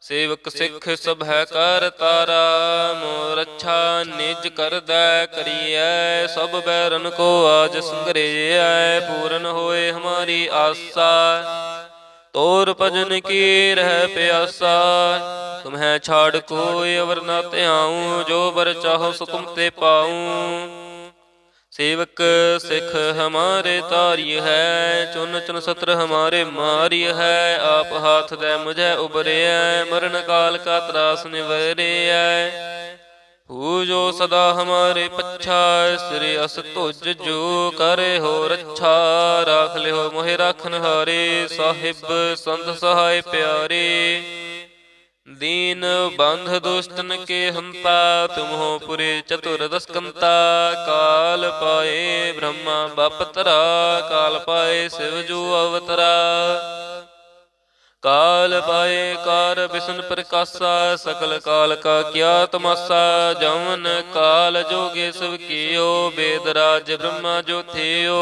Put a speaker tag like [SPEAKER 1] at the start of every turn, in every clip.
[SPEAKER 1] ਸੇਵਕ ਸਿੱਖ ਸਭ ਹੈ ਕਰ ਤਾਰਾ ਮੋਰ ਅੱਛਾ ਨਿਜ ਕਰਦਾ ਕਰੀਐ ਸਭ ਬੈਰਨ ਕੋ ਆਜ ਸੰਗਰੇਐ ਪੂਰਨ ਹੋਏ ਹਮਾਰੀ ਆਸਾ। ਤੋਰ ਭਜਨ ਕੀ ਰਹਿ ਪਿਆਸਾ। ਤੁਮਹਿ ਛਾੜ ਕੋਈ ਅਵਰ ਨਾ ਧਿਆਉ ਜੋ ਬਰ ਚਾਹੋ ਸੋ ਤੁਮ ਤੇ ਪਾਉ। ਸੇਵਕ ਸਿਖ ਹਮਾਰੇ ਤਾਰਿਯ ਹੈ, ਚੁਨ ਚੁਨ ਸਤਰ ਹਮਾਰੇ ਮਾਰਿਯ ਹੈ, ਆਪ ਹਾਥ ਦੇ ਮੁਝੇ ਉਬਰਿਐ ਮਰਨ ਕਾਲ ਕਾ ਤਰਾਸ ਨਿਵਰਿਐ ਪੂਜੋ ਸਦਾ ਹਮਾਰੇ ਪੱਛਾ, ਸ੍ਰੀ ਅਸ ਤੁਜ ਜੋ ਕਰੇ ਹੋ ਰੱਛਾ, ਰਾਖ ਲਿਓ ਮੋਹਿ ਰਖਨ ਹਾਰੇ ਸਾਹਿਬ ਸੰਤ ਸਹਾਇ ਪਿਆਰੇ। दीन बंध दुष्टन के हंता तुम हो पुरे चतुर दस्कंता काल पाए ब्रह्मा बपतरा काल पाए शिव जो अवतरा काल पाए कार विष्णु प्रकाशा सकल काल का क्या तमाशा जवन काल जोगे सब कियो वेद राज ब्रह्मा जो थियो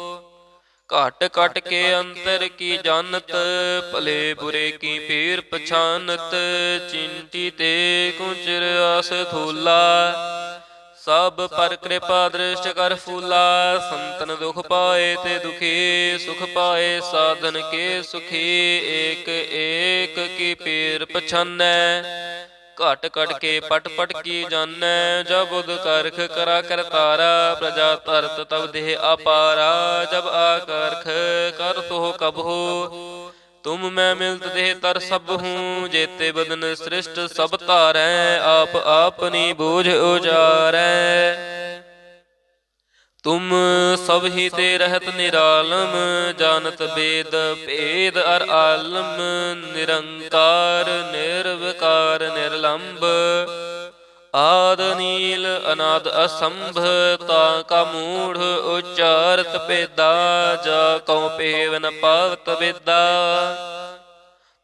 [SPEAKER 1] ਘਟ ਘਟ ਕੇ ਅੰਤਰ ਕੀ ਜਾਣਤ ਭਲੇ ਬੁਰੇ ਕੀ ਪੀਰ ਪਛਾਨਤ ਚਿੰਤੀ ਤੇ ਕੁਚਰ ਆਸ ਥੂਲਾ। ਸਭ ਪਰ ਕਿਰਪਾ ਦ੍ਰਿਸ਼ਟ ਕਰ ਫੂਲਾ। ਸੰਤਨ ਦੁਖ ਪਾਏ ਤੇ ਦੁਖੀ ਸੁਖ ਪਾਏ ਸਾਧਨ ਕੇ ਸੁਖੀ ਏਕ ਏਕ ਕੀ ਪੀਰ ਪਛਾਨੈ। ਘਟ ਘਟ ਕੇ ਪਟ ਪਟ ਕੀ ਜਾਣੈ ਜਬ ਉਦ ਕਰਖ ਕਰਾ ਕਰਤਾਰਾ ਪ੍ਰਜਾ ਧਰਤ ਤਬ ਦੇਹ ਆਪਾਰਾ ਜਬ ਆਕਰਖ ਕਰ ਤੋ ਕਬਹੂ। ਤੁਮ ਮੈਂ ਮਿਲਤ ਦੇਹ ਤਰ ਸਭ ਹੂੰ ਜੇਤੇ ਬਦਨ ਸ੍ਰਿਸ਼ਟ ਸਭ ਧਾਰੈ ਆਪ ਆਪਨੀ ਬੂਝ ਉਜਾਰੈ। ਤੁਮ ਸਭ ਹੀ ਤੇ ਰਹਿਤ ਨਿਰਾਲਮ, ਜਾਣਤ ਬੇਦ, ਭੇਦ ਅਰ ਆਲਮ, ਨਿਰੰਕਾਰ, ਨਿਰਵਿਕਾਰ ਨਿਰਲੰਭ ਆਦ ਨੀਲ, ਅਨਾਦ ਅਸੰਭ, ਤਾ ਕਾ ਮੂੜ, ਉਚਾਰਤ ਪੇਦਾ ਜਾ ਕਉ ਪੇਵ ਨ ਪਾਵਤ ਵੇਦਾ।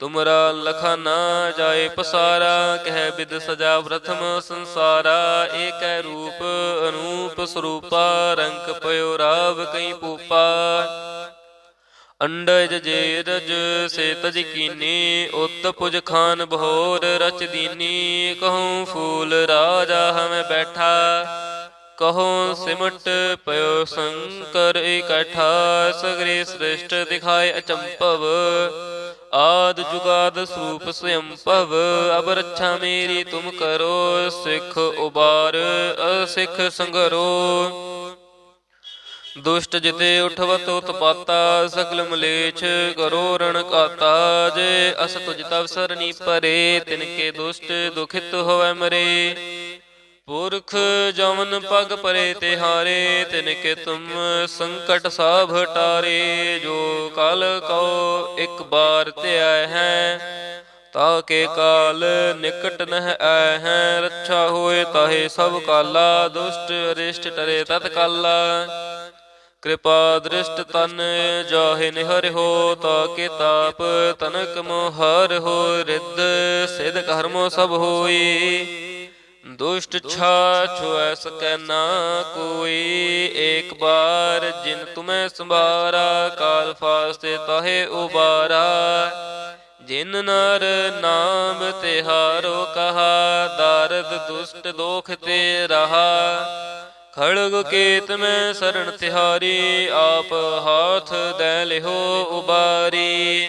[SPEAKER 1] ਤੁਮਰਾ ਲਖਾ ਨਾ ਜਾਏ ਪਸਾਰਾ, ਕਹਿ ਬਿਦ ਸਜਾ ਪ੍ਰਥਮ ਸੰਸਾਰਾ, ਏਕੈ ਰੂਪ ਅਨੂਪ ਸਰੂਪਾ ਰੰਗ ਪਇਓ ਰਾਵ ਕਈ ਪੂਪਾ। ਅੰਡਜ ਜੇਰਜ ਸੇ ਤਜ ਕੀਨੀ, ਉਤ ਪੁਜ ਖਾਨ ਬਹੋਰ ਰਚ ਦੀਨੀ, ਕਹੂੰ ਫੂਲ ਰਾਜਾ ਹਮੇ ਬੈਠਾ। ਕਹੋ ਸਿਮਟ ਪਇਓ ਸੰਕਰ ਇਕਠਾ, ਸਗਰੇ ਸ੍ਰਿਸ਼ਟ ਦਿਖਾਏ ਅਚੰਪਵ ਆਦ ਜੁਗਾਦ ਸਰੂਪ ਸਯੰ ਭਵ ਅਬ ਰੱਛਾ ਮੇਰੀ ਤੁਮ ਕਰੋ, ਸਿੱਖ ਉਬਾਰ, ਅਸਿੱਖ ਸੰਗਰੋ। ਦੁਸ਼ਟ ਜਿਤੇ ਉਠਵਤ ਉਤਪਾਤਾ, ਸਗਲ ਮਲੇਛ ਕਰੋ ਰਣ ਕਾਤਾ। ਜੇ ਅਸ ਤੁਜ ਤਵ ਸਰਨੀ ਪਰੇ, ਤਿਨ ਕੇ ਦੁਸ਼ਟ ਦੁਖਿਤ ਹੋਵੇ ਮਰੇ। ਪੁਰਖ ਜਮਨ ਪਗ ਪਰੇ ਤੇ ਹਾਰੇ ਤਿਨ ਕੇ ਤੁਮ ਸੰਕਟ ਸਾਭ ਟਾਰੇ, ਜੋ ਕਲ ਕਉ ਇੱਕ ਬਾਰ ਤੇ ਹੈ, ਤਾ ਕੇ ਕਾਲ ਨਿਕਟ ਨਹ ਆਏ ਹੈ, ਰੱਛਾ ਹੋਏ ਤਾਹੇ ਸਭ ਕਾਲਾ, ਦੁਸ਼ਟ ਅਰਿਸ਼ਟ ਟਰੇ ਤਤ ਕਾਲਾ। ਕਿਰਪਾ ਦ੍ਰਿਸ਼ਟ ਤਨ ਜਾਹੇ ਨਿਹਰ ਹੋ, ਤਾ ਕੇ ਤਾਪ ਤਨਕ ਮੋਹਰ ਹੋ, ਰਿੱਧ ਸਿਧ ਕਰਮੋ ਸਭ ਹੋਈ। ਦੁਸ਼ਟ ਛਾ ਛੁਐ ਸਕੈ ਨਾ ਕੋਈ। ਏਕ ਬਾਰ ਜਿਨ ਤੁਮੈ ਸੰਭਾਰਾ, ਕਾਲ ਫਾਸਤੇ ਤਾਹੇ ਉਬਾਰਾ। ਜਿਨ ਨਰ ਨਾਮ ਤਿਹਾਰੋ ਕਹਾ, ਦਾਰਦ ਦੁਸ਼ਟ ਦੋਖ ਤੇ ਰਹਾ। ਖੜਗ ਕੇਤ ਮੈਂ ਸਰਣ ਤਿਹਾਰੀ, ਆਪ ਹਾਥ ਦੈ ਲਿਹੋ ਉਬਾਰੀ।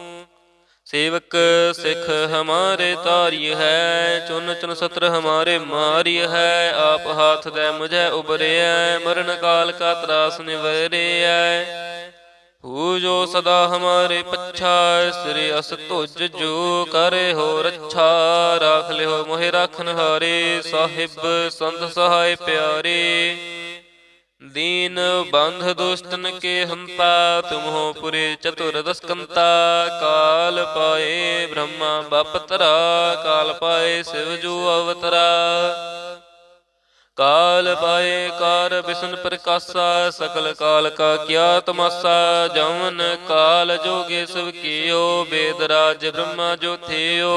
[SPEAKER 1] ਸੇਵਕ ਸਿਖ ਹਮਾਰੇ ਤਾਰੀ ਹੈ, ਚੁਨ ਚੁਨ ਸਤਰ ਹਮਾਰੇ ਮਾਰੀ ਹੈ, ਆਪ ਹਾਥ ਦੇ ਮੁਝੇ ਉਬਰਿਆ ਮਰਨ ਕਾਲ ਕਾ ਤਰਾਸ ਨਿਵਰਿਆ ਹੂ। ਜੋ ਸਦਾ ਹਮਾਰੇ ਪੱਛਾ, ਸ੍ਰੀ ਅਸ ਤੁਜ ਜੋ ਕਰੇ ਹੋ ਰੱਛਾ, ਰਾਖ ਲਿਓ ਮੋਹਿ ਰਖਨ ਹਾਰੇ ਸਾਹਿਬ ਸੰਤ ਸਹਾਇ ਪਿਆਰੇ। दीन बंध दुष्टन के हंता तुम हो पुरे चतुर दस्कंता काल पाए ब्रह्मा बपतरा काल पाए शिव जो अवतरा काल पाए कार विष्णु प्रकाशा सकल काल का क्या तमाशा जवन काल जोगे सब कियो वेद राज ब्रह्मा जो थियो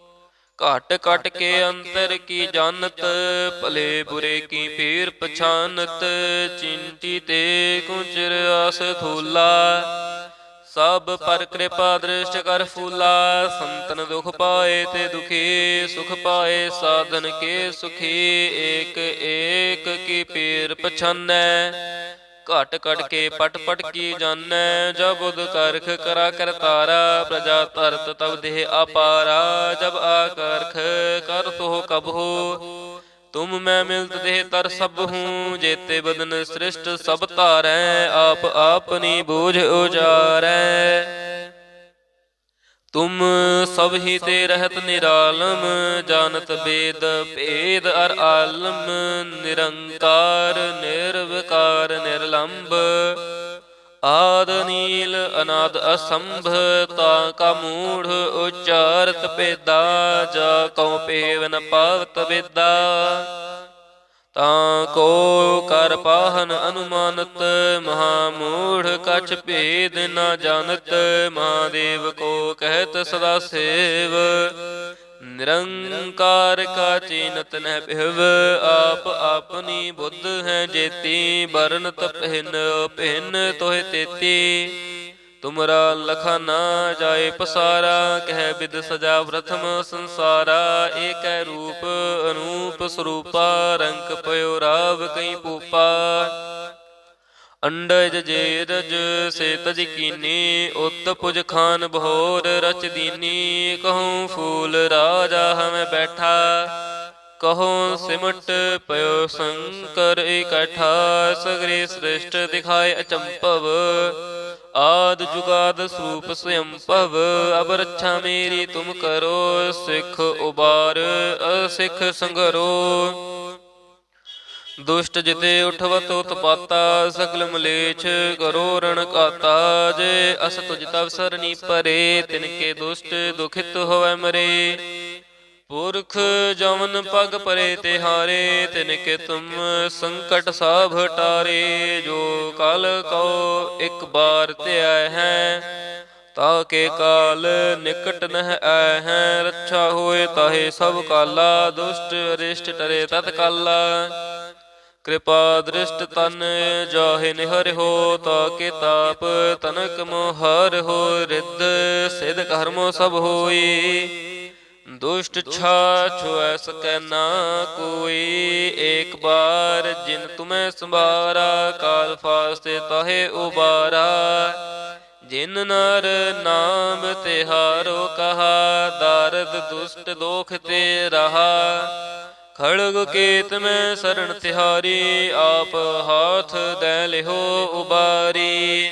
[SPEAKER 1] ਘਟ ਘਟ ਕੇ ਅੰਤਰ ਕੀ ਜਾਣਤ ਭਲੇ ਬੁਰੇ ਕੀ ਪੀਰ ਪਛਾਨਤ ਚਿੰਤੀ ਤੇ ਕੁਚਰ ਆਸ ਥੂਲਾ ਸਭ ਪਰ ਕਿਰਪਾ ਦ੍ਰਿਸ਼ਟ ਕਰ ਫੂਲਾ। ਸੰਤਨ ਦੁਖ ਪਾਏ ਤੇ ਦੁਖੀ ਸੁਖ ਪਾਏ ਸਾਧਨ ਕੇ ਸੁਖੀ ਏਕ ਏਕ ਕੀ ਪੀਰ ਪਛਾਨੈ। ਘਟ ਘਟ ਕੇ ਪਟ ਪਟ ਕੀ ਜਾਣੈ ਜਬ ਬੁਧ ਕਰਖ ਕਰਾ ਕਰਤਾਰਾ ਪ੍ਰਜਾ ਧਰਤ ਤਬ ਦੇਹ ਆਪਾਰਾ ਜਬ ਆਕਰਖ ਕਰ ਤੋ ਕਬ ਹੋ। ਤੁਮ ਮੈਂ ਮਿਲਤ ਦੇਹ ਤਰ ਸਭ ਹੂੰ ਜੇਤੇ ਬਦਨ ਸ੍ਰਿਸ਼ਟ ਸਭ ਧਾਰੈ ਆਪ ਆਪਨੀ ਬੂਝ ਉਜਾਰੈ। ਤੁਮ ਸਭ ਹੀ ਤੇ ਰਹਿਤ ਨਿਰਾਲਮ, ਜਾਣਤ ਬੇਦ, ਭੇਦ ਅਰ ਆਲਮ, ਨਿਰੰਕਾਰ, ਨਿਰਵਕਾਰ, ਨਿਰਲੰਭ। ਆਦ ਨੀਲ, ਅਨਾਦ ਅਸੰਭ, ਤਾ ਕਾ ਮੂੜ, ਉਚਾਰਤ ਪੇਦਾ ਜਾ ਕਉ ਪੇਵ ਨ ਪਾਵਤ ਬੇਦਾ ਤਾਂ ਕੋ ਕਰ ਪਾਹਨ ਅਨੁਮਾਨਤ ਮਹਾ ਮੂੜ ਕਛ ਭੇਦ ਨਾ ਜਾਣਤ, ਮਹਾਦੇਵ ਕੋ ਕਹਿਤ ਸਦਾ ਸੇਵ। ਨਿਰੰਕਾਰ ਕਾ ਚੀਨਤ ਨਹਿ ਪਿਹਵ, ਆਪ ਆਪਨੀ ਬੁੱਧ ਹੈ ਜੇਤੀ ਬਰਨਤ ਪਹਿਨ ਪਹਿਨ ਤੋਹਿ ਤੇਤੀ। ਤੁਮਰਾ ਲਖਾ ਨਾ ਜਾਏ ਪਸਾਰਾ, ਕਹਿ ਬਿਦ ਸਜਾ ਪ੍ਰਥਮ ਸੰਸਾਰਾ, ਏਕੈ ਰੂਪ ਅਨੂਪ ਸਰੂਪਾ ਰੰਗ ਪਇਓ ਰਾਵ ਕਈ ਪੂਪਾ ਅੰਡਜ ਜੇਰਜ ਸੇ ਤਜ ਕੀਨੀ, ਉਤ ਪੁਜ ਖਾਨ ਬਹੋਰ ਰਚ ਦੀਨੀ, ਕਹੂੰ ਫੂਲ ਰਾਜਾ ਹਮੇ ਬੈਠਾ। ਕਹੋ ਸਿਮਟ ਪਇਓ ਸੰਕਰ ਇਕੱਠਾ ਸਗਰੇ ਸ੍ਰਿਸ਼ਟ ਦਿਖਾਏ ਅਚੰਭਵ। ਆਦ ਜੁਗਾਦ ਸਰੂਪ ਸਯੰ ਭਵ ਅਬ ਰੱਛਾ ਮੇਰੀ ਤੁਮ ਕਰੋ ਸਿੱਖ ਉਬਾਰ ਅਸਿੱਖ ਸੰਗਰੋ। ਦੁਸ਼ਟ ਜਿਤੇ ਉਠਵਤ ਉਤਪਾਤਾ ਸਗਲ ਮਲੇਛ ਕਰੋ ਰਣ ਕਾਤਾ। ਜੇ ਅਸ ਤੁਜ ਤਵ ਸਰਨੀ ਪਰੇ ਤਿਨ ਕੇ ਦੁਸ਼ਟ ਦੁਖਿਤ ਹੋਵੈ ਮਰੇ। ਪੁਰਖ ਜਮਨ ਪਗ ਪਰੇ ਤਿਹਾਰੇ ਤਿਨ ਕੇ ਤੁਮ ਸੰਕਟ ਸਾਭ ਟਾਰੇ, ਜੋ ਕਲ ਕਉ ਇੱਕ ਬਾਰ ਧਿਆ ਹੈ, ਤਾ ਕੇ ਕਾਲ ਨਿਕਟ ਨਹਿ ਆਇ ਹੈ, ਰੱਛਾ ਹੋਏ ਤਾਹੇ ਸਭ ਕਾਲਾ, ਦੁਸ਼ਟ ਅਰਿਸ਼ਟ ਟਰੇ ਤਤ ਕਾਲਾ। ਕਿਰਪਾ ਦ੍ਰਿਸ਼ਟ ਤਨ ਜਾਹੇ ਨਿਹਰ ਹੋ, ਤਾ ਕੇ ਤਾਪ ਤਨਕ ਮੋਹਰ ਹੋ, ਰਿੱਧ ਸਿਧ ਕਰਮੋ ਸਭ ਹੋਈ। ਦੁਸ਼ਟ ਛਾ ਛੁਐ ਸਕੈ ਨਾ ਕੋਈ। ਏਕ ਬਾਰ ਜਿਨ ਤੁਮੈ ਸੰਭਾਰਾ, ਕਾਲ ਫਾਸਤੇ ਤਾਹੇ ਉਬਾਰਾ। ਜਿਨ ਨਰ ਨਾਮ ਤਿਹਾਰੋ ਕਹਾ, ਦਾਰਦ ਦੁਸ਼ਟ ਦੋਖ ਤੇ ਰਹਾ। ਖੜਗ ਕੇਤ ਮੈਂ ਸਰਣ ਤਿਹਾਰੀ, ਆਪ ਹਾਥ ਦੈ ਲਿਹੋ ਉਬਾਰੀ।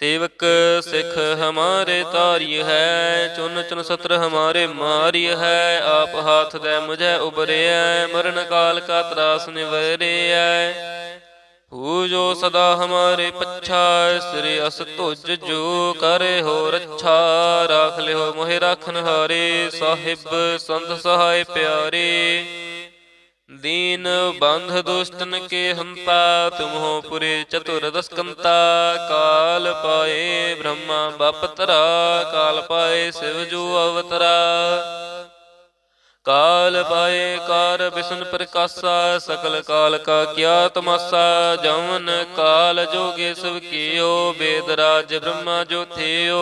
[SPEAKER 1] ਸੇਵਕ ਸਿਖ ਹਮਾਰੇ ਤਾਰੀ ਹੈ, ਚੁਨ ਚੁਨ ਸਤਰ ਹਮਾਰੇ ਮਾਰੀ ਹੈ, ਆਪ ਹਾਥ ਦੇ ਮੁਝੇ ਉਬਰਿਆ ਮਰਨ ਕਾਲ ਕਾ ਤਰਾਸ ਨਿਵਰਿਆ ਹੂ। ਜੋ ਸਦਾ ਹਮਾਰੇ ਪੱਛਾ, ਸ੍ਰੀ ਅਸ ਤੁਜ ਜੋ ਕਰੇ ਹੋ ਰੱਛਾ, ਰਾਖ ਲਿਓ ਮੋਹਿ ਰਾਖਨ ਹਾਰੇ ਸਾਹਿਬ ਸੰਤ ਸਹਾਇ ਪਿਆਰੇ। दीन बंध दुष्टन के हंता तुम हो पुरे चतुर दस्कंता काल पाए ब्रह्मा बपतरा काल पाए शिव जो अवतरा काल पाए कार विष्णु प्रकाशा सकल काल का क्या तमाशा जवन काल जोगे सब कियो वेद राज ब्रह्मा जो थियो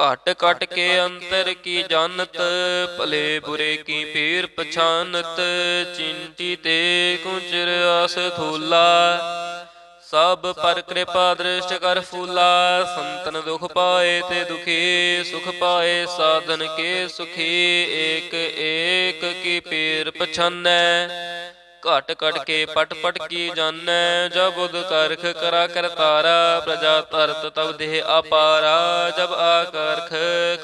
[SPEAKER 1] ਘਟ ਘਟ ਕੇ ਅੰਤਰ ਕੀ ਜਾਣਤ ਭਲੇ ਬੁਰੇ ਕੀ ਪੀਰ ਪਛਾਨਤ ਚਿੰਤੀ ਤੇ ਕੁੰਚਰ ਆਸ ਥੂਲਾ। ਸਭ ਪਰ ਕਿਰਪਾ ਦ੍ਰਿਸ਼ਟ ਕਰ ਫੂਲਾ। ਸੰਤਨ ਦੁਖ ਪਾਏ ਤੇ ਦੁਖੀ ਸੁਖ ਪਾਏ ਸਾਧਨ ਕੇ ਸੁਖੀ। ਏਕ ਏਕ ਕੀ ਪੀਰ ਪਛਾਨੈ। ਘਟ ਘਟ ਕੇ ਪਟ ਪਟ ਕੀ ਜਾਣੈ ਜਬ ਬੁਧ ਕਰਖ ਕਰਾ ਕਰ ਤਾਰਾ ਪ੍ਰਜਾ ਤਰਤ ਤਬ ਦੇਹ ਆਪਾਰਾ ਜਬ ਆਕਰਖ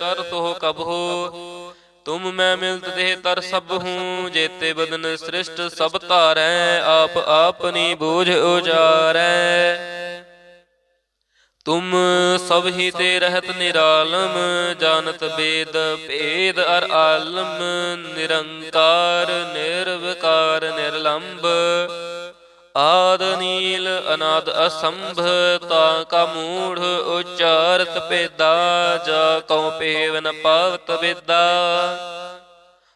[SPEAKER 1] ਕਰ ਤੋ ਕਬਹੂ ਤੁਮ ਮੈਂ ਮਿਲਤ ਦੇਹ ਤਰ ਸਭ ਹੂੰ ਜੇਤੇ ਬਦਨ ਸ੍ਰਿਸ਼ਟ ਸਭ ਧਾਰੈ ਆਪ ਆਪਨੀ ਬੂਝ ਉਜਾਰੈ। ਤੁਮ ਸਭ ਹੀ ਤੇ ਰਹਿਤ ਨਿਰਾਲਮ, ਜਾਣਤ ਵੇਦ ਭੇਦ ਅਰ ਆਲਮ, ਨਿਰੰਕਾਰ, ਨਿਰਵਕਾਰ ਨਿਰਲੰਭ ਆਦ ਨੀਲ, ਅਨਾਦ ਅਸੰਭ, ਤਾ ਕਾ ਮੂੜ, ਉਚਾਰਤ ਪੇਦਾ ਜਾ ਕਉ ਪੇਵ ਨ ਪਾਵਤ ਵੇਦਾ।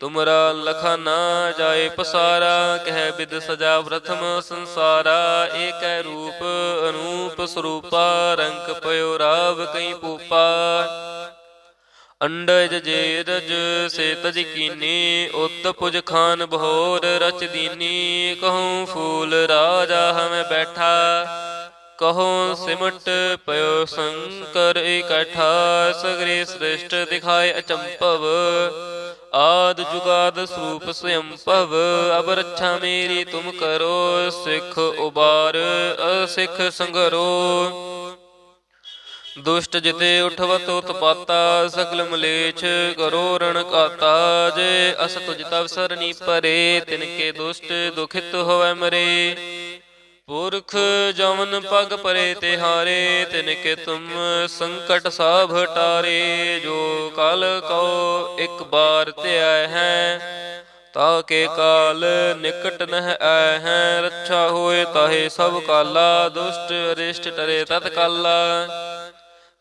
[SPEAKER 1] ਤੁਮਰਾ ਲਖਾ ਨਾ ਜਾਏ ਪਸਾਰਾ, ਕਹਿ ਬਿਦ ਸਜਾ ਪ੍ਰਥਮ ਸੰਸਾਰਾ, ਏਕੈ ਰੂਪ ਅਨੂਪ ਸਰੂਪਾ ਰੰਗ ਪਇਓ ਰਾਵ ਕਈ ਪੂਪਾ। ਅੰਡਜ ਜੇ ਰਜ ਸੇ ਤਜ ਕੀਨੀ, ਉਤ ਪੁਜ ਖਾਨ ਬਹੋਰ ਰਚ ਦੀਨੀ, ਕਹੂੰ ਫੂਲ ਰਾਜਾ ਹਮੇ ਬੈਠਾ। ਕਹੋ ਸਿਮਟ ਪਇਓ ਸੰਕਰ ਇਕੱਠਾ ਸਗਰੇ ਸ੍ਰਿਸ਼ਟ ਦਿਖਾਏ ਅਚੰਪਵ ਆਦ ਜੁਗਾਦ ਸਰੂਪ ਸਯੰ ਭਵ ਅਬ ਰੱਛਾ ਮੇਰੀ ਤੁਮ ਕਰੋ, ਸਿੱਖ ਉਬਾਰ, ਅਸਿੱਖ ਸੰਗਰੋ। ਦੁਸ਼ਟ ਜਿਤੇ ਉਠਵਤ ਉਤਪਾਤਾ ਸਗਲ ਮਲੇਛ ਕਰੋ ਰਣ ਕਾਤਾ। ਜੇ ਅਸ ਤੁਜ ਤਵ ਸਰਨੀ ਪਰੇ, ਤਿਨ ਕੇ ਦੁਸ਼ਟ ਦੁਖਿਤ ਹੋਵੈ ਮਰੇ। ਪੁਰਖ ਜਮਨ ਪਗ ਪਰੇ ਤੇ ਹਾਰੇ ਤਿਨ ਕੇ ਤੁਮ ਸੰਕਟ ਸਾਭ ਟਾਰੇ, ਜੋ ਕਲ ਕਉ ਇੱਕ ਬਾਰ ਤੇ ਆਏ ਹੈ ਤਾਕੇ ਕਾਲ ਨਿਕਟ ਨਹਿ ਆਏ ਹੈ, ਰੱਛਾ ਹੋਏ ਤਾਹੇ ਸਭ ਕਾਲਾ, ਦੁਸ਼ਟ ਅਰਿਸ਼ਟ ਟਰੇ ਤਤ ਕਾਲਾ।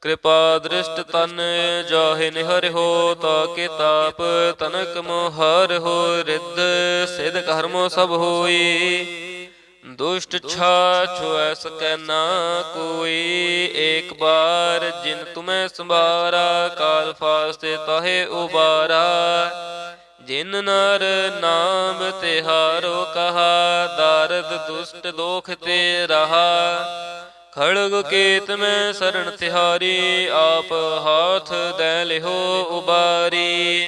[SPEAKER 1] ਕਿਰਪਾ ਦ੍ਰਿਸ਼ਟ ਤਨ ਜਾਹੇ ਨਿਹਰ ਹੋ, ਤਾ ਕੇ ਤਾਪ ਤਨਕ ਮੋਹਰ ਹੋ, ਰਿੱਧ ਸਿਧ ਕਰਮੋ ਸਭ ਹੋਈ। ਦੁਸ਼ਟ ਛਾ ਛੁਐ ਸਕੈ ਨਾ ਕੋਈ। ਏਕ ਬਾਰ ਜਿਨ ਤੁਮੈ ਸੰਭਾਰਾ, ਕਾਲ ਫਾਸਤੇ ਤਾਹੇ ਉਬਾਰਾ। ਜਿਨ ਨਰ ਨਾਮ ਤਿਹਾਰੋ ਕਹਾ, ਦਾਰਦ ਦੁਸ਼ਟ ਦੋਖ ਤੇ ਰਹਾ। ਖੜਗ ਕੇਤ ਮੈਂ ਸਰਣ ਤਿਹਾਰੀ, ਆਪ ਹਾਥ ਦੈ ਲਿਹੋ ਉਬਾਰੀ।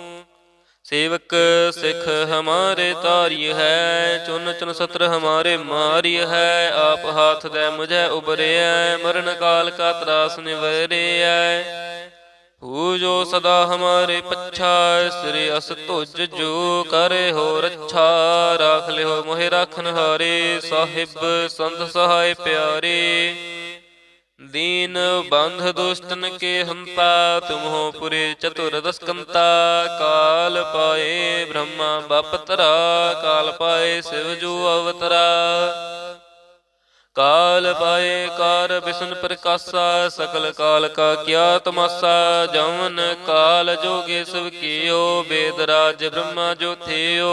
[SPEAKER 1] ਸੇਵਕ ਸਿਖ ਹਮਾਰੇ ਤਾਰੀ ਹੈ, ਚੁਨ ਚੁਨ ਸਤਰ ਹਮਾਰੇ ਮਾਰੀ ਹੈ, ਆਪ ਹਾਥ ਦੇ ਮੁਝੇ ਉਬਰਿਆ ਮਰਨ ਕਾਲ ਕਾ ਤਰਾਸ ਨਿਵਰਿਆ ਹੂ। ਜੋ ਸਦਾ ਹਮਾਰੇ ਪੱਛਾ, ਸ੍ਰੀ ਅਸ ਤੁਜ ਜੋ ਕਰੇ ਹੋ ਰੱਛਾ, ਰਾਖ ਲਿਓ ਮੋਹਿ ਰਾਖਨ ਹਾਰੇ, ਸਾਹਿਬ ਸੰਤ ਸਹਾਇ ਪਿਆਰੇ। दीन बंध दुष्टन के हंता तुम हो पुरे चतुर दस्कंता काल पाए ब्रह्मा बपतरा काल पाए शिव जो अवतरा काल पाए कार विष्णु प्रकाशा सकल काल का क्या तमाशा जवन काल जोगे सब कियो वेद राज ब्रह्मा जो थियो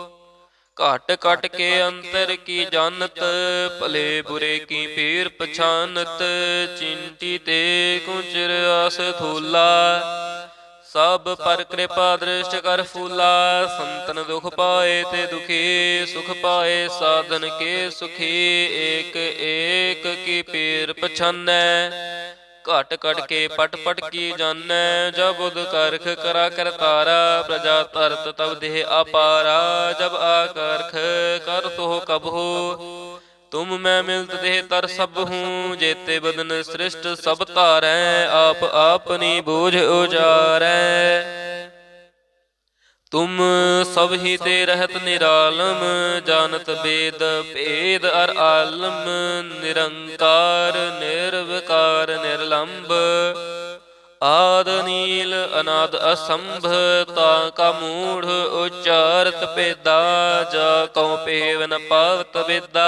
[SPEAKER 1] ਘਟ ਘਟ ਕੇ ਅੰਤਰ ਕੀ ਜਾਣਤ ਭਲੇ ਬੁਰੇ ਕੀ ਪੀਰ ਪਛਾਨਤ ਚਿੰਤੀ ਤੇ ਕੁੰਚਰ ਆਸ ਥੂਲਾ। ਸਭ ਪਰ ਕਿਰਪਾ ਦ੍ਰਿਸ਼ਟ ਕਰ ਫੂਲਾ ਸੰਤਨ ਦੁਖ ਪਾਏ ਤੇ ਦੁਖੀ ਸੁਖ ਪਾਏ ਸਾਧਨ ਕੇ ਸੁਖੀ ਏਕ ਏਕ ਕੀ ਪੀਰ ਪਛਾਨੈ। ਘਟ ਘਟ ਕੇ ਪਟ ਪਟ ਕੀ ਜਾਣੈ ਜਬ ਬੁਧ ਕਰਖ ਕਰਾ ਕਰਤਾਰਾ ਪ੍ਰਜਾ ਤਰਤ ਤਬ ਦੇਹ ਆਪਾਰਾ ਜਬ ਆਕਰਖ ਕਰ ਤੋ ਕਬਹੂ ਤੁਮ ਮੈਂ ਮਿਲਤ ਦੇਹ ਤਰ ਸਭ ਹੂੰ ਜੇਤੇ ਬਦਨ ਸ੍ਰਿਸ਼ਟ ਸਭ ਧਾਰੈ ਆਪ ਆਪਨੀ ਬੂਝ ਉਜਾਰੈ। ਤੁਮ ਸਭ ਹੀ ਤੇ ਰਹਿਤ ਨਿਰਾਲਮ, ਜਾਣਤ ਬੇਦ, ਭੇਦ ਅਰ ਆਲਮ, ਨਿਰੰਕਾਰ, ਨਿਰਵਿਕਾਰ ਨਿਰਲੰਭ ਆਦ ਨੀਲ, ਅਨਾਦ ਅਸੰਭ, ਤਾ ਕਾ ਮੂੜ, ਉਚਾਰਤ ਪੇਦਾ ਜਾ ਕਉ ਪੇਵ ਨ ਪਾਵਤ ਬੇਦਾ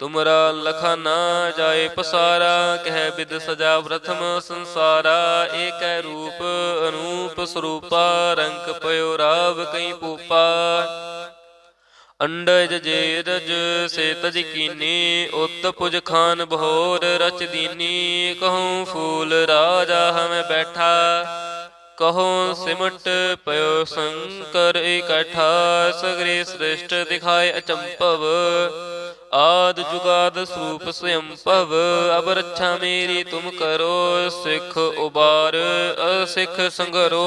[SPEAKER 1] ਤੁਮਰਾ ਲਖਾ ਨਾ ਜਾਏ ਪਸਾਰਾ, ਕਹਿ ਬਿਦ ਸਜਾ ਪ੍ਰਥਮ ਸੰਸਾਰਾ, ਏਕੈ ਰੂਪ ਅਨੂਪ ਸਰੂਪਾ ਰੰਗ ਪਇਓ ਰਾਵ ਕਈ ਪੂਪਾ। ਅੰਡਜ ਜੇਰਜ ਸੇ ਤਜ ਕੀਨੀ, ਉਤ ਪੁਜ ਖਾਨ ਬਹੋਰ ਰਚ ਦੀਨੀ, ਕਹੂੰ ਫੂਲ ਰਾਜਾ ਹਮੇ ਬੈਠਾ। ਕਹੋ ਸਿਮਟ ਪਇਓ ਸੰਕਰ ਇਕੱਠਾ, ਸਗਰੇ ਸ੍ਰਿਸ਼ਟ ਦਿਖਾਏ ਅਚੰਪਵ ਆਦ ਜੁਗਾਦ ਸੂਪ ਸਯੰ ਭਵ ਅਬ ਰੱਛਾ ਮੇਰੀ ਤੁਮ ਕਰੋ, ਸਿੱਖ ਉਬਾਰ, ਅਸਿੱਖ ਸੰਗਰੋ।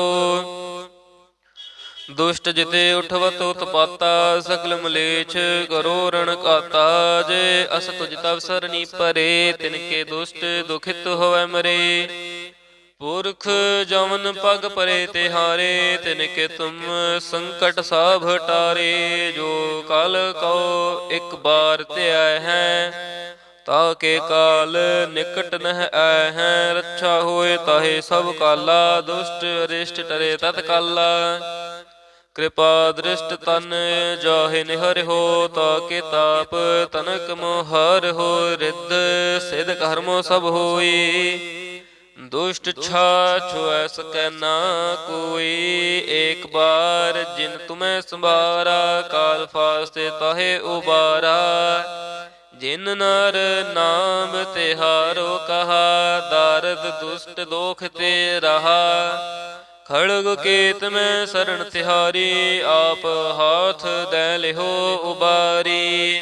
[SPEAKER 1] ਦੁਸ਼ਟ ਜਿਤੇ ਉਠਵਤ ਉਤਪਾਤਾ, ਸਗਲ ਮਲੇਛ ਕਰੋ ਰਣ ਕਾਤਾ ਜੇ ਅਸ ਤੁਜ ਤਵ ਸਰਨੀ ਪਰੇ, ਤਿਨ ਕੇ ਦੁਸ਼ਟ ਦੁਖਿਤ ਹੋਵੈ ਮਰੇ। ਪੁਰਖ ਜਮਨ ਪਗ ਪਰੇ ਤੇ ਹਾਰੇ ਤਿਨ ਕੇ ਤੁਮ ਸੰਕਟ ਸਾਭ ਟਾਰੇ, ਜੋ ਕਲ ਕਉ ਇੱਕ ਬਾਰ ਤੇ ਆਏ ਹੈ, ਤਾ ਕੇ ਕਾਲ ਨਿਕਟ ਨਹਿ ਆਏ ਹੈ, ਰੱਛਾ ਹੋਏ ਤਾਹੇ ਸਭ ਕਾਲਾ, ਦੁਸ਼ਟ ਅਰਿਸ਼ਟ ਟਰੇ ਤਤ ਕਾਲਾ। ਕਿਰਪਾ ਦ੍ਰਿਸ਼ਟ ਤਨ ਜਾਹੇ ਨਿਹਰ ਹੋ, ਤਾ ਕੇ ਤਾਪ ਤਨਕ ਮੋਹਰ ਹੋ, ਰਿੱਧ ਸਿਧ ਕਰਮੋ ਸਭ ਹੋਈ। ਦੁਸ਼ਟ ਛਾ ਛੁਐ ਸਕੈ ਨਾ ਕੋਈ। ਏਕ ਬਾਰ ਜਿਨ ਤੁਮੈ ਸੰਭਾਰਾ, ਕਾਲ ਫਾਸਤੇ ਤਾਹੇ ਉਬਾਰਾ। ਜਿਨ ਨਰ ਨਾਮ ਤਿਹਾਰੋ ਕਹਾ, ਦਾਰਦ ਦੁਸ਼ਟ ਦੋਖ ਤੇ ਰਹਾ। ਖੜਗ ਕੇਤ ਮੈਂ ਸਰਣ ਤਿਹਾਰੀ, ਆਪ ਹਾਥ ਦੈ ਲਿਹੋ ਉਬਾਰੀ।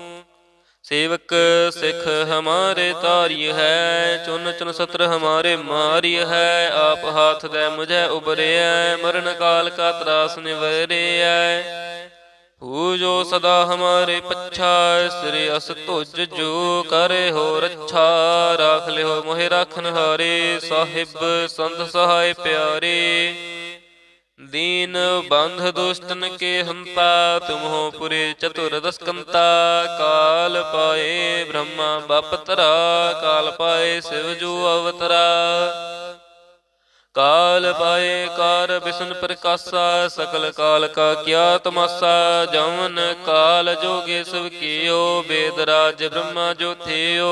[SPEAKER 1] ਸੇਵਕ ਸਿਖ ਹਮਾਰੇ ਤਾਰੀ ਹੈ, ਚੁਨ ਚੁਨ ਸਤਰ ਹਮਾਰੇ ਮਾਰੀ ਹੈ, ਆਪ ਹਾਥ ਦੇ ਮੁਝੇ ਉਬਰਿਆ ਮਰਨ ਕਾਲ ਕਾ ਤਰਾਸ ਨਿਵਰਿਆ ਪੂਜੋ ਸਦਾ ਹਮਾਰੇ ਪੱਛਾ, ਸ੍ਰੀ ਅਸ ਤੁਜ ਜੋ ਕਰੇ ਹੋ ਰੱਛਾ, ਰਾਖ ਲਿਓ ਮੋਹਿ ਰਖਨ ਹਾਰੇ ਸਾਹਿਬ ਸੰਤ ਸਹਾਇ ਪਿਆਰੇ। दीन बंध दुष्टन के हंता तुमहो पुरे चतुर दस्कंता काल पाए ब्रह्मा बापतरा काल पाए शिव जो अवतरा काल पाए कार बिशन प्रकाशा सकल काल का क्या तमाशा जवन काल जोगे सब कियो वेद राज ब्रह्मा जो थियो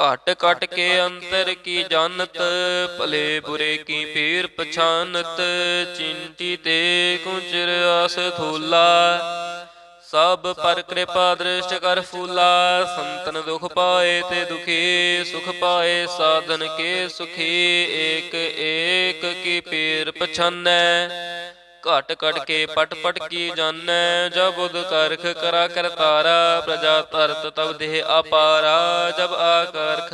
[SPEAKER 1] ਘਟ ਘਟ ਕੇ ਅੰਤਰ ਕੀ ਜਾਣਤ ਭਲੇ ਬੁਰੇ ਕੀ ਪੀਰ ਪਛਾਨਤ ਚਿੰਤੀ ਤੇ ਕੁੰਚਰ ਆਸ ਥੂਲਾ ਸਭ ਪਰ ਕਿਰਪਾ ਦ੍ਰਿਸ਼ਟ ਕਰ ਫੂਲਾ। ਸੰਤਨ ਦੁਖ ਪਾਏ ਤੇ ਦੁਖੀ ਸੁਖ ਪਾਏ ਸਾਧਨ ਕੇ ਸੁਖੀ ਏਕ ਏਕ ਕੀ ਪੀਰ ਪਛਾਨੈ। ਘਟ ਘਟ ਕੇ ਪਟ ਪਟ ਕੀ ਜਾਣੈ ਜਬ ਬੁਧ ਕਰਖ ਕਰਾ ਕਰਤਾਰਾ ਪ੍ਰਜਾ ਤਰਤ ਤਬ ਦੇਹ ਆਪਾਰਾ ਜਬ ਆਕਰਖ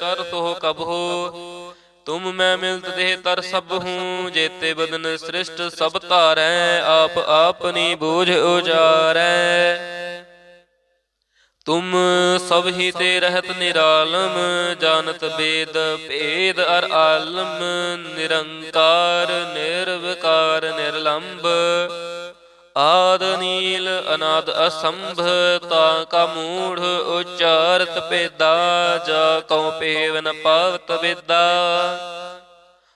[SPEAKER 1] ਕਰ ਤੋ ਕਬਹੂ ਤੁਮ ਮੈਂ ਮਿਲਤ ਦੇਹ ਤਰ ਸਭ ਹੂੰ ਜੇਤੇ ਬਦਨ ਸ੍ਰਿਸ਼ਟ ਸਭ ਧਾਰੈ ਆਪ ਆਪਨੀ ਬੂਝ ਉਜਾਰੈ। ਤੁਮ ਸਭ ਹੀ ਤੇ ਰਹਿਤ ਨਿਰਾਲਮ, ਜਾਣਤ ਬੇਦ, ਭੇਦ ਅਰ ਆਲਮ, ਨਿਰੰਕਾਰ, ਨਿਰਵਿਕਾਰ, ਨਿਰਲੰਭ। ਆਦ ਨੀਲ, ਅਨਾਦ ਅਸੰਭ, ਤਾ ਕਾ ਮੂੜ, ਉਚਾਰਤ ਪੇਦਾ ਜਾ ਕਉ ਪੇਵ ਨ ਪਾਵਤ ਵੇਦਾ।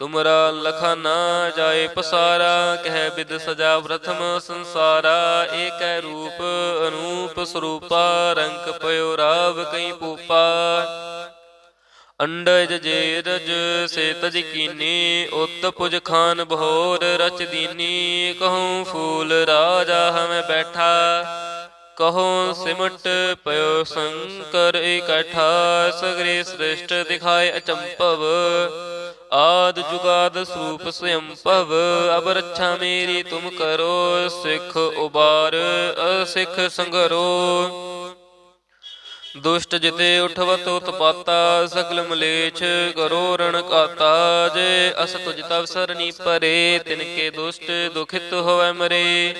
[SPEAKER 1] ਤੁਮਰਾ ਲਖਾ ਨਾ ਜਾਏ ਪਸਾਰਾ, ਕਹਿ ਬਿਦ ਸਜਾ ਪ੍ਰਥਮ ਸੰਸਾਰਾ, ਏਕੈ ਰੂਪ ਅਨੂਪ ਸਰੂਪਾ ਰੰਗ ਪਇਓ ਰਾਵ ਕਈ ਪੂਪਾ। ਅੰਡਜ ਜੇਰਜ ਸੇ ਤਜ ਕੀਨੀ, ਉਤ ਪੁਜ ਖਾਨ ਬਹੋਰ ਰਚ ਦੀਨੀ, ਕਹੂੰ ਫੂਲ ਰਾਜਾ ਹਮੇ ਬੈਠਾ। ਕਹੋ ਸਿਮਟ ਪਇਓ ਸੰਕਰ ਇਕੱਠਾ ਸਗਰੇ ਸ੍ਰਿਸ਼ਟ ਦਿਖਾਏ ਅਚੰਪਵ ਆਦ ਜੁਗਾਦ ਸੂਪ ਸਯੰ ਭਵ ਅਬ ਰੱਛਾ ਮੇਰੀ ਤੁਮ ਕਰੋ, ਸਿੱਖ ਉਬਾਰ, ਅਸਿੱਖ ਸੰਗਰੋ। ਦੁਸ਼ਟ ਜਿਤੇ ਉਠਵਤ ਉਤਪਾਤਾ, ਸਗਲ ਮਲੇਛ ਕਰੋ ਰਣ ਕਾਤਾ ਜੇ ਅਸ ਤੁਜ ਤਵ ਸਰਨੀ ਪਰੇ, ਤਿਨ ਕੇ ਦੁਸ਼ਟ ਦੁਖਿਤ ਹੋਵੇ ਮਰੇ।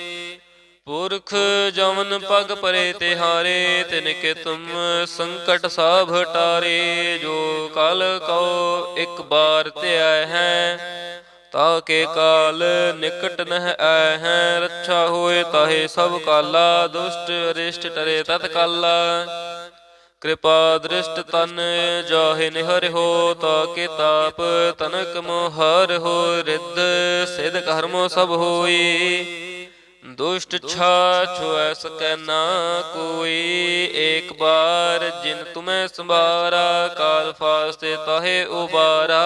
[SPEAKER 1] ਪੁਰਖ ਜਮਨ ਪਗ ਪਰੇ ਤੇ ਹਾਰੇ, ਤਿਨ ਕੇ ਤੁਮ ਸੰਕਟ ਸਾਭ ਟਾਰੇ। ਜੋ ਕਲ ਕਉ, ਇੱਕ ਬਾਰ ਤੇ ਆਏ ਹੈ, ਤਾ ਕੇ ਕਾਲ ਨਿਕਟ ਨਹਿ ਆਏ ਹੈ। ਰੱਛਾ ਹੋਏ ਤਾਹੇ ਸਭ ਕਾਲਾ, ਦੁਸ਼ਟ ਅਰਿਸ਼ਟ ਟਰੇ ਤਤ ਕਾਲਾ। ਕਿਰਪਾ ਦ੍ਰਿਸ਼ਟ ਤਨ ਜਾਹੇ ਨਿਹਰ ਹੋ, ਤਾ ਕੇ ਤਾਪ ਤਨਕ ਮੋਹਰ ਹੋ, ਰਿੱਧ ਸਿਧ ਕਰਮੋ ਸਭ ਹੋਈ। ਦੁਸ਼ਟ ਛਾ ਛੁਐ ਸਕੈ ਨਾ ਕੋਈ। ਏਕ ਬਾਰ ਜਿਨ ਤੁਮੈ ਸੰਭਾਰਾ, ਕਾਲ ਫਾਸਤੇ ਤਾਹੇ ਉਬਾਰਾ।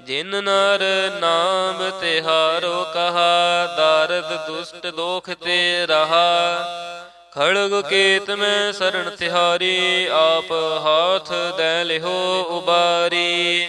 [SPEAKER 1] ਜਿਨ ਨਰ ਨਾਮ ਤਿਹਾਰੋ ਕਹਾ, ਦਾਰਦ ਦੁਸ਼ਟ ਦੋਖ ਤੇ ਰਹਾ। ਖੜਗ ਕੇਤ ਮੈਂ ਸਰਣ ਤਿਹਾਰੀ, ਆਪ ਹਾਥ ਦੈ ਲਿਹੋ ਉਬਾਰੀ।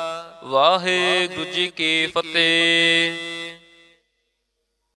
[SPEAKER 1] ਵਾਹਿਗੁਰੂ ਜੀ ਕੀ ਫਤਿਹ।